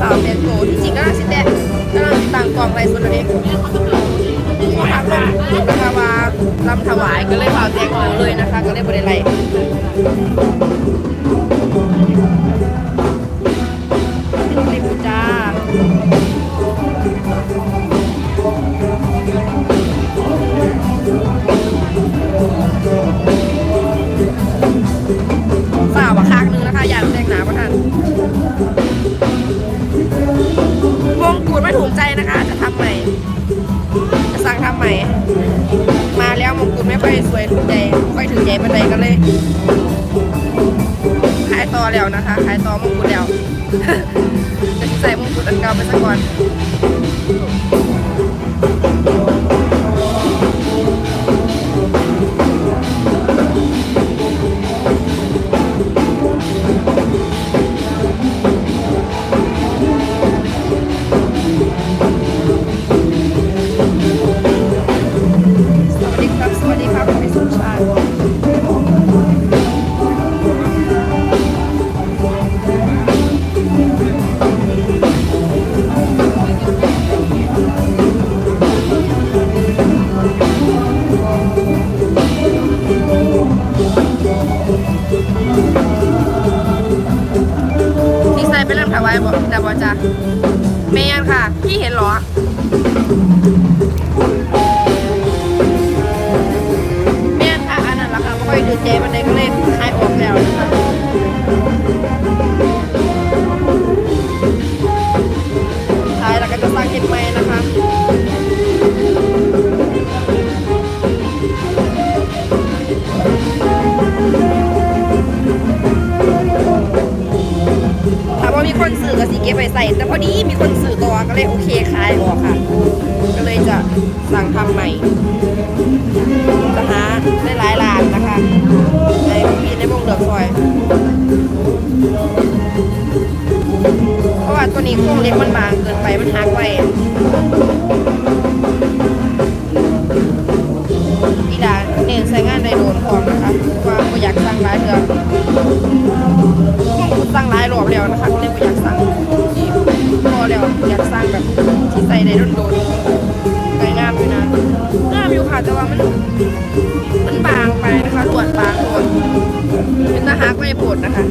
สาวเป็นโตที่จริงก็น่าสิแต่ก็น่าสิต่างกล่องไรส่วนตัวเองเขาทักลงนะคะว่าลำถวายก็เลยฝ่าแตงโตวเลยนะคะ ก็เลยบริไลเป็นคลิปจ้า มงกุฎไม่ถูกใจนะคะ จะทำใหม่ จะสั่งทำใหม่ มาแล้วมงกุฎไม่ค่อยสวยถูกใจไม่ค่อยถึงใจปันใดก็เลยขายต่อแล้วนะคะขายต่อมงกุฎแล้วจะใส่มงกุฎอันเก่าไปสักก่อน ไปใส่ แต่พอดีมีคนสื่อตัวก็เลยโอเคขายออกค่ะ ก็เลยจะสั่งทำใหม่จะหาได้หลายร้านนะคะในพีในวงเดือกซอย เพราะว่าตัวนี้โคงเล็กมันบางเกินไปมันหักไว้อีดาเน้นใช้งานในโดนพร้อมนะคะเพราะว่าบ่อยากสั่งหลายเดือนสั่งหลายรอบแล้วนะคะในกั อยากสร้างแบบที่ใส่ในโดนๆสวยงามอยู่นะงามอยู่ค่ะแต่ว่ามันมันบางไปนะคะหลวดบางหลวดเป็นตาฮักไม่ปวดนะคะ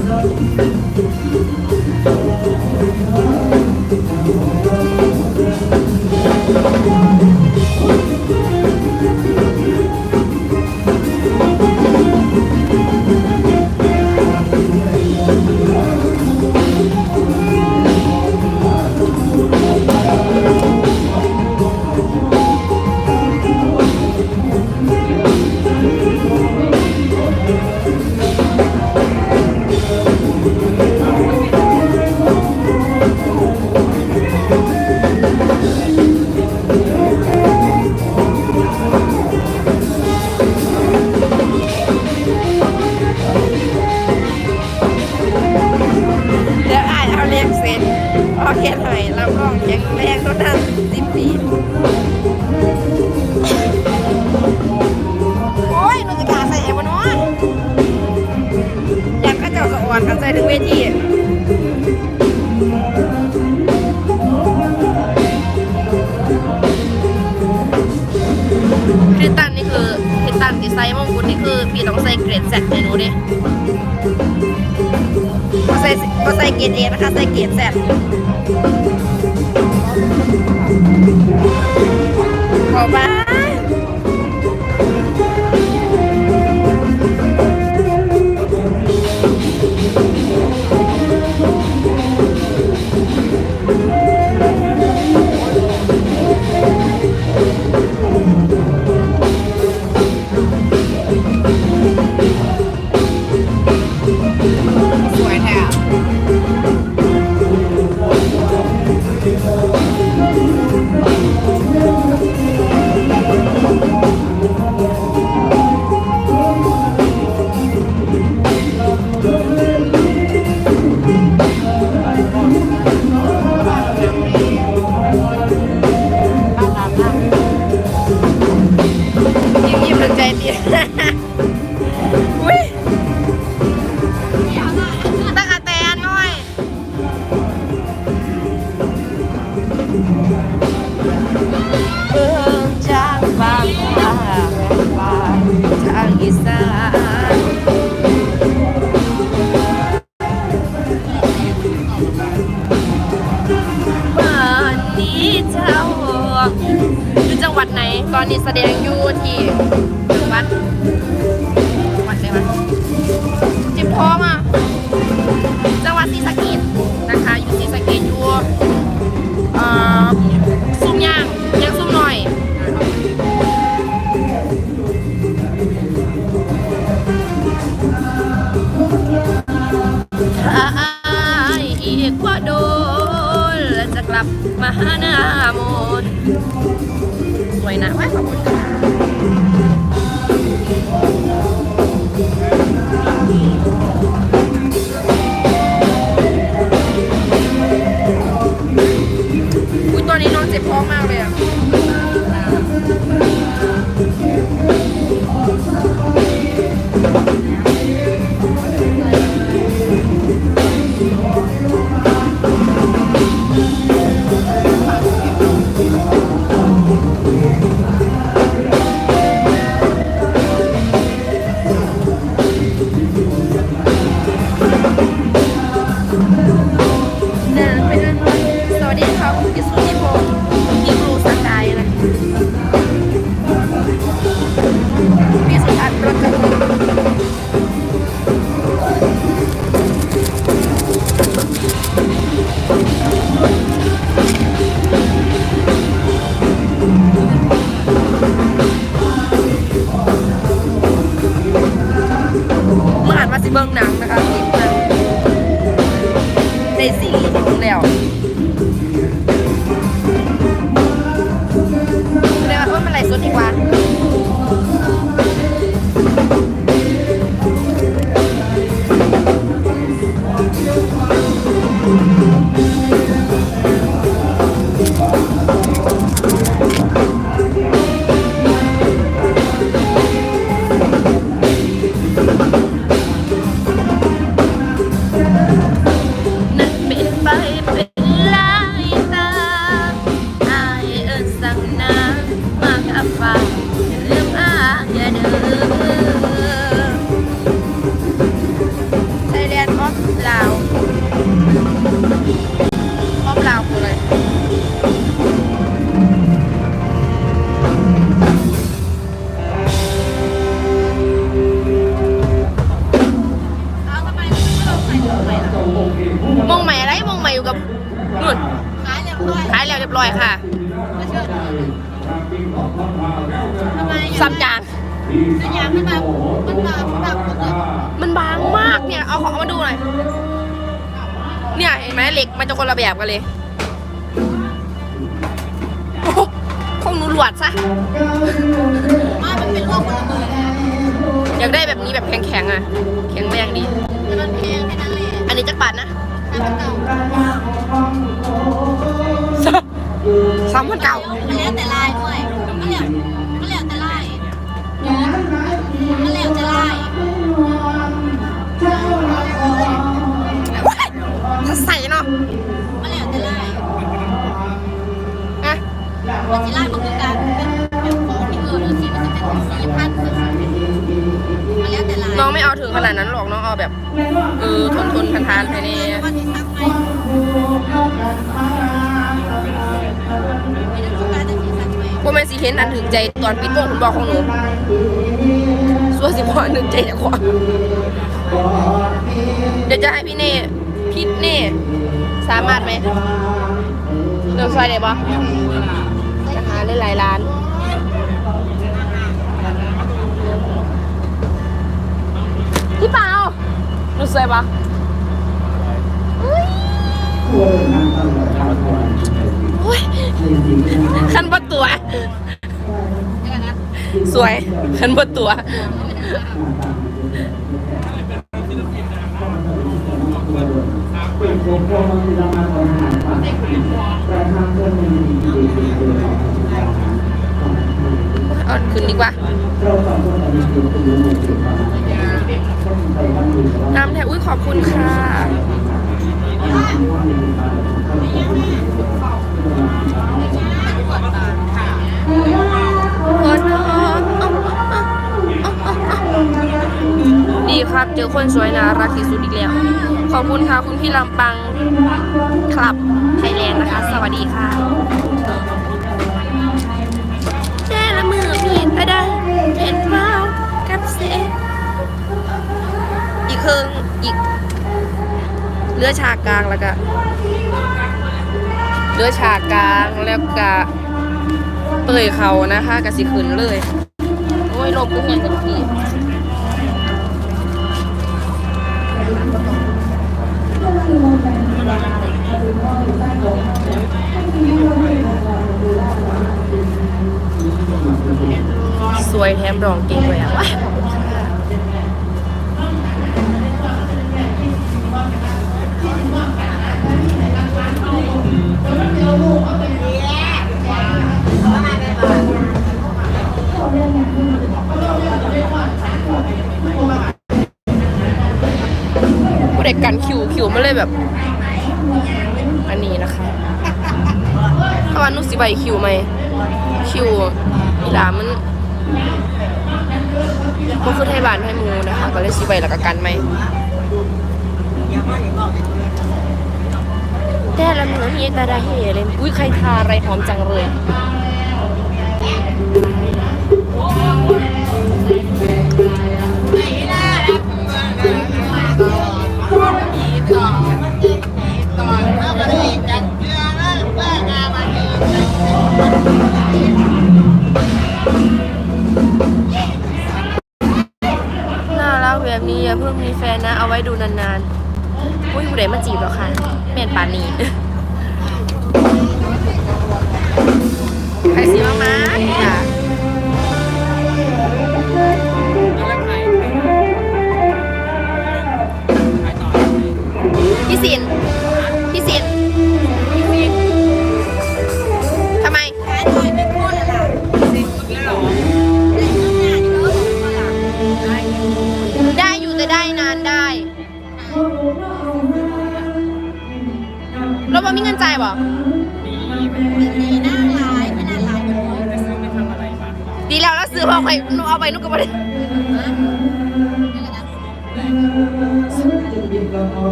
ไซส์มงกุฎนี่คือพี่ต้องใส่เกรดแซดเห้นูดิก็ใส่ก็ใส่เกรดเอนะคะใส่เกรดแซดขอบ้า แบบนี้แบบแข็งๆอะ แข็งแรงดี แต่มันแพงแค่นั้นแหละอันนี้จักรบาทนะถ้ามันเก่าสามพันเก้ามันแล้วแต่ลายด้วยมันแล้วมันแล้วแต่ลายมันแล้วแต่ลายถ้าใส่เนาะมันแล้วแต่ลายอะมันจะลาย น้องไม่เอาถึงขนาดนั้นหรอกน้องเอาแบบเออทนทนทานทานไปนี่ยว่าที่ซักไหมไม่ได้ต้องการจะที่ซักไหมว่าแม่นสิเห็นอันถึงใจตอนปิดวงคุณบอกของหนูส่วนสิพอหนึ่งใจจะขวาเดี๋ยวจะให้พี่เน่พี่เน่สามารถไหมเรื่องซอยได้ปะจะหาได้หลายล้าน พี่เปาหนูสวยปะขันบดตัวสวยขันบดตัวเอาขึ้นดีกว่า น้ำแท้อุ้ยขอบคุณค่ะดีครับเจอคนสวยนะรักที่สุดอีกแล้ว ขอบคุณค่ะ คุณพี่ลำปังคลับไทยแลนด์นะคะ สวัสดีค่ะ มือมีแต่ได้เห็นเมากับเสอีกครึ่งอีกเลือฉากกลางแล้วก็เลือฉากกลางแล้วก็เตยเขานะคะกับสิขืนเลย โอ้ยลมก็เห็นกันที สวยแถมรองเก่งเลยอะว้ายอะผู้เด็กกันคิวคิวมาเลยแบบ อันนี้นะคะถ้าวันนุสิใบคิวไหมคิว อีหลามันมันคือไทยบ้านไทยมูนะคะ ก็เลยสิใบแล้วก็กันไหมแต่ละมือมีแต่ได้เฮเลย อุ้ยใครทาอะไรหอมจังเลยน่า แบบนี้อย่าเพิ่งมีแฟนนะ เอาไว้ดูนานๆ อุ้ยผู้ใดมาจีบแล้วค่ะเมนปานนี้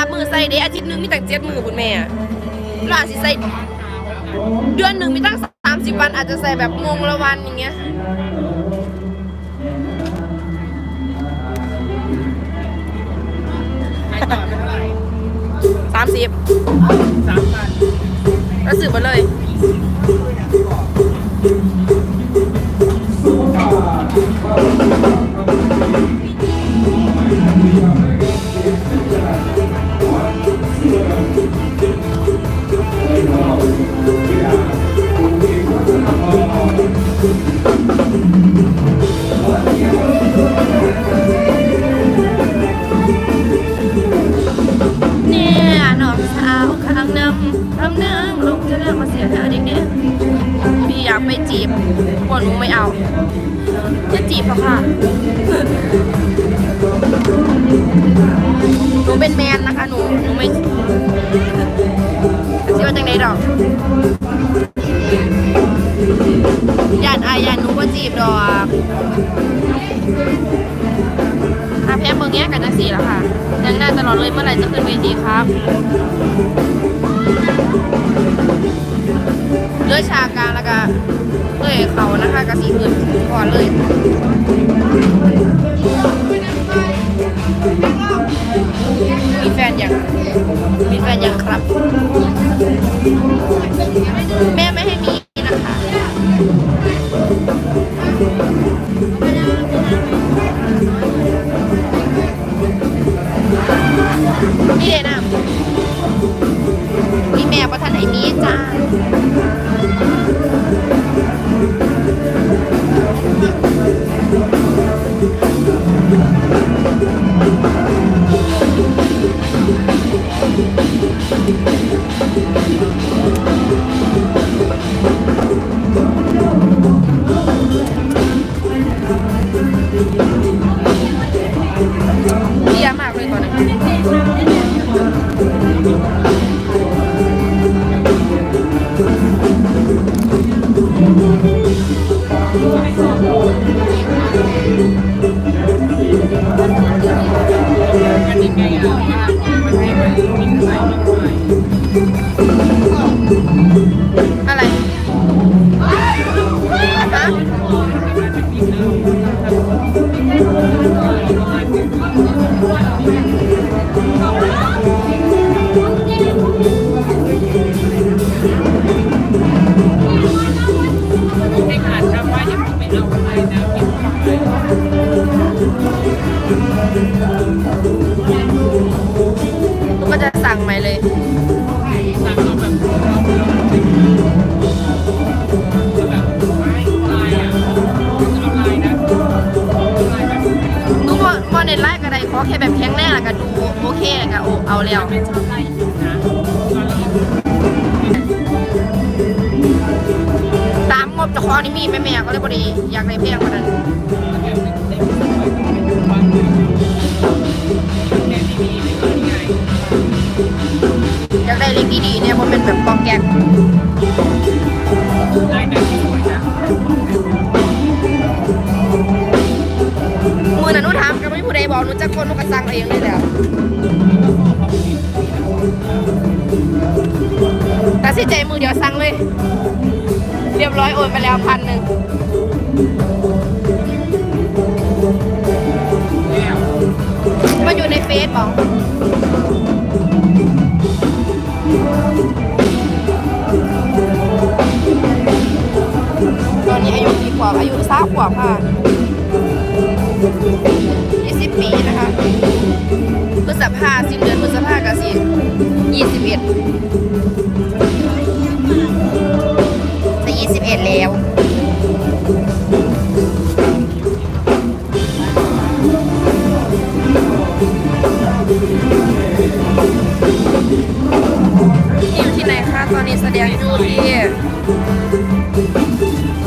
ราสลับมือใส่เด้อาทิตย์หนึงมีตั้งเจ็ดมือคุณแม่เราอาจจะใส่เดือนหนึ่งมีตั้งสามสิบวันอาจจะใส่แบบงงละวันอย่างเงี้ย ขายต่อเป็นเท่าไหร่สามสิบสามพันก็สืบมาเลยเนี่ จีบพวกหนูไม่เอาจะจีบหรอค่ะหนูเป็นแมนนะคะหนูหนูไม่จะว่าจังไดดอกยานอายยานหนูก็จีบดอกอาแพ้เมืองแง่กันจังสี่แล้วค่ะยังหน้าตลอดเลยเมื่อไหร่จะขึ้นเวทีครับ เลือชากลางแล้วก็เอ้ยเขานะคะกระสีอื่นก่อนเลยมีแฟนยังมีแฟนยังครับ แม่ไม่ให้มี นไหนมีจ้า บุญบุญบุญบุญ แค่แบบแข็งแรงแล้วก็ดูโอเคแล้วก็โอเอาแล้วตามงบจะคอนี่มีแม่แม่ก็เลยพอดีอยากได้เพลงกว่านั้นอยากได้เล็กดีๆเนี่ยมันเป็นแบบกองแกงมื ผู้ใดบอกหนูจะคนหนูก็สั่งเองเลยแหละแต่สิใจมือเดียวสั่งเลย เรียบร้อยโอนไปแล้วพันหนึ่งมันอยู่ในเฟซบอกตอนนี้อายุกี่ขวบอายุสามขวบค่ะ ปีนะคะพฤษภาสิ้นเดือนพฤษภากสิยี่สิบเอ็ดจะยี่สิบเอ็ดแล้วอยู่ที่ไหนคะตอนนี้แสดงอยู่ที่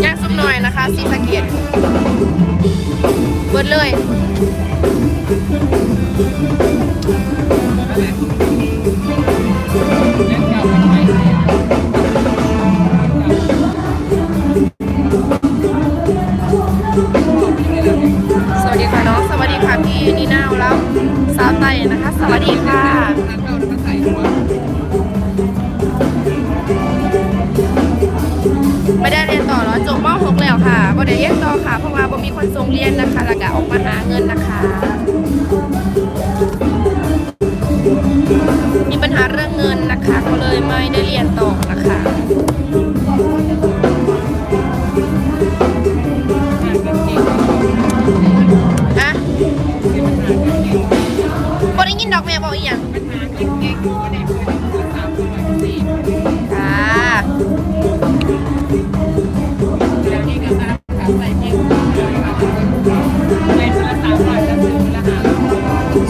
ย่างซุปหน่อยนะคะสีสะเกต เบิดเลยสวัสดีค่ะน้อง สวัสดีค่ะพี่นีน่าสวัสดีค่ะคะ สวัสดีค่ะ บ่ได้เรียนต่อค่ะเพราะว่าบ่มีคนส่งเรียนนะคะแล้วก็ออกมาหาเงินนะคะ มีปัญหาเรื่องเงินนะคะก็เลยไม่ได้เรียนต่อนะคะอะบ่ได้ยินดอกแม่บอกอีหยังค่ะ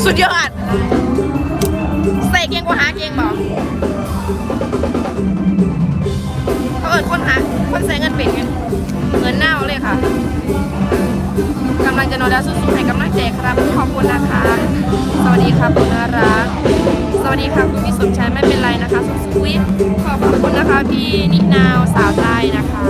สุดยอดใส่เก่งกว่าหาเก่งบอกเขาเอิดคนหาคนใส่เงินเป็นไงเงินเน่าเลยค่ะกำลังจะนอนแล้วสู้ๆให้กำลังใจครับขอบคุณนะคะ สวัสดีครับคุณนารักสวัสดีค่ะคุณพี่สมชายไม่เป็นไรนะคะสู้ๆขอบคุณนะคะพี่นินาวสาวใต้นะคะ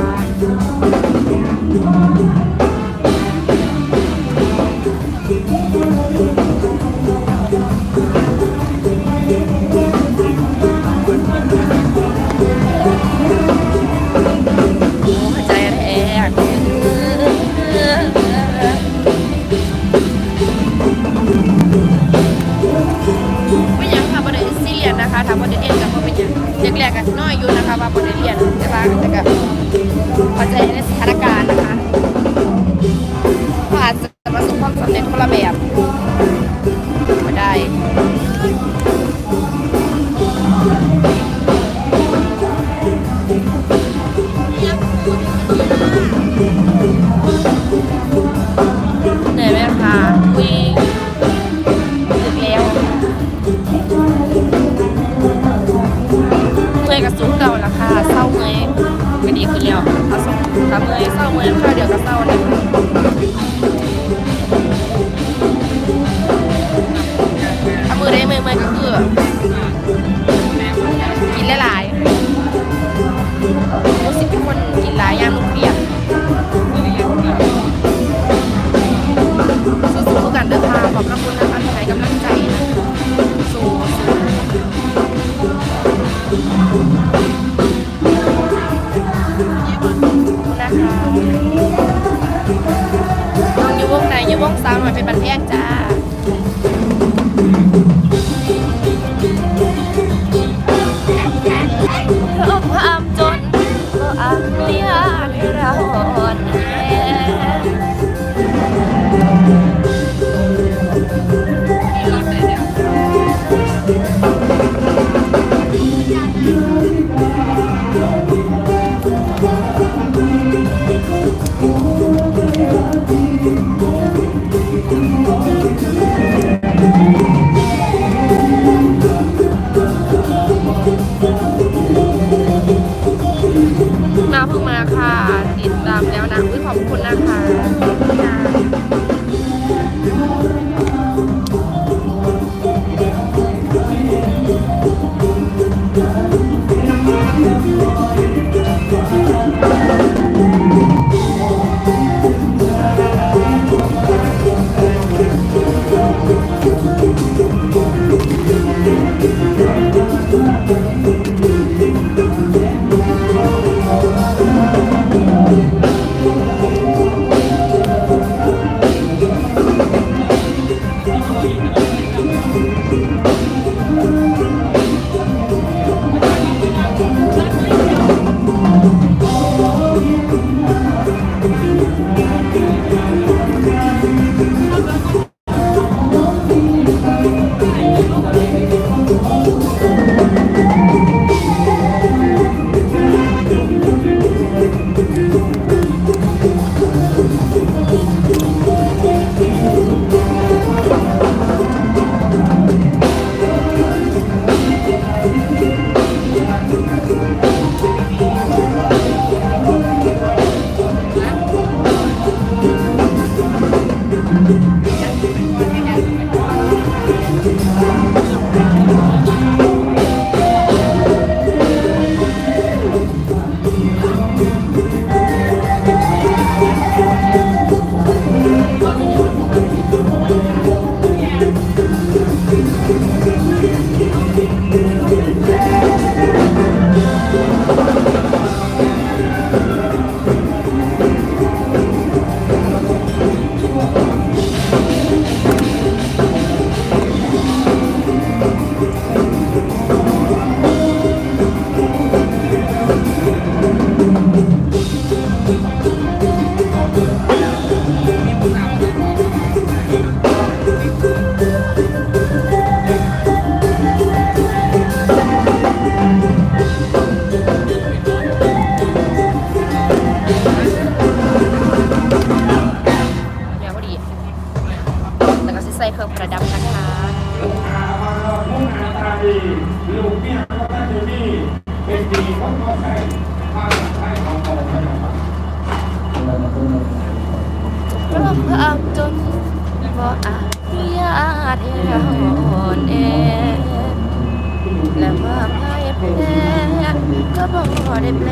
ก็บ่ได้แปล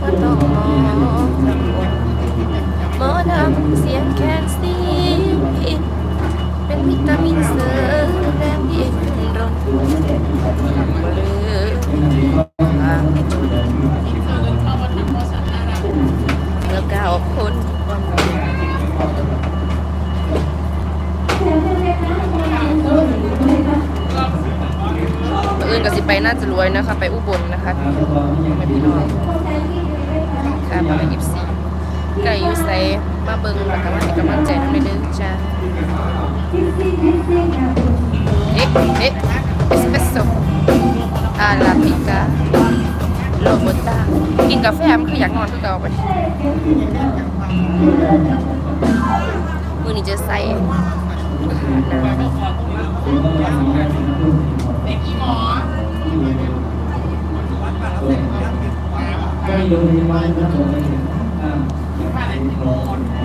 ว่าต้องมองหมอทำเสียงแคนซีผิดเป็นวิตามินเสริมแรงยิ่งรน ไปน่าจะรวยนะคะ ไปอุบลนะคะไม่พี่น้องค่ะประมาณยี่สิบสี่ไก่ยูไซมาเบิ้งแล้วก็มาให้กำลังใจน้องในเด้อจ้าเอ๊ะเอ๊ะเอสเปรสโซ่อาราบิกาโลโบต้ากินกาแฟมันคืออยากนอนคือเก่าไปมือนี้จะใส่ ขาหน้าก็มีโรงพยาบาลนะผมอ่า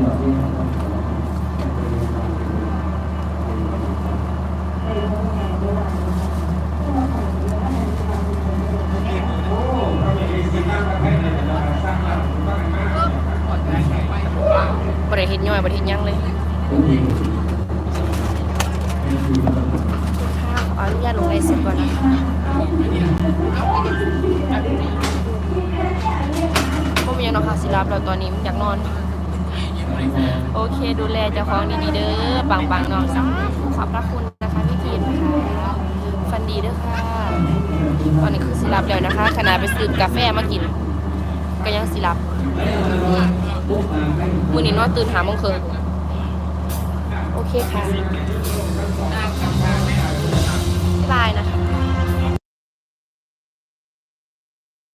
何? ดูแลเจ้าของดีๆเด้อบางบางๆน้องสาธุขอบพระคุณนะคะพี่ทีมค่ะฟันดีเด้อค่ะ ตอนนี้คือสิรับแล้วนะคะขณะไปซื้อกาแฟมากิน ก็ยังสิรับมือนี้นอนตื่นหามงครึ่งโอเคค่ะบ๊ายบายนะคะ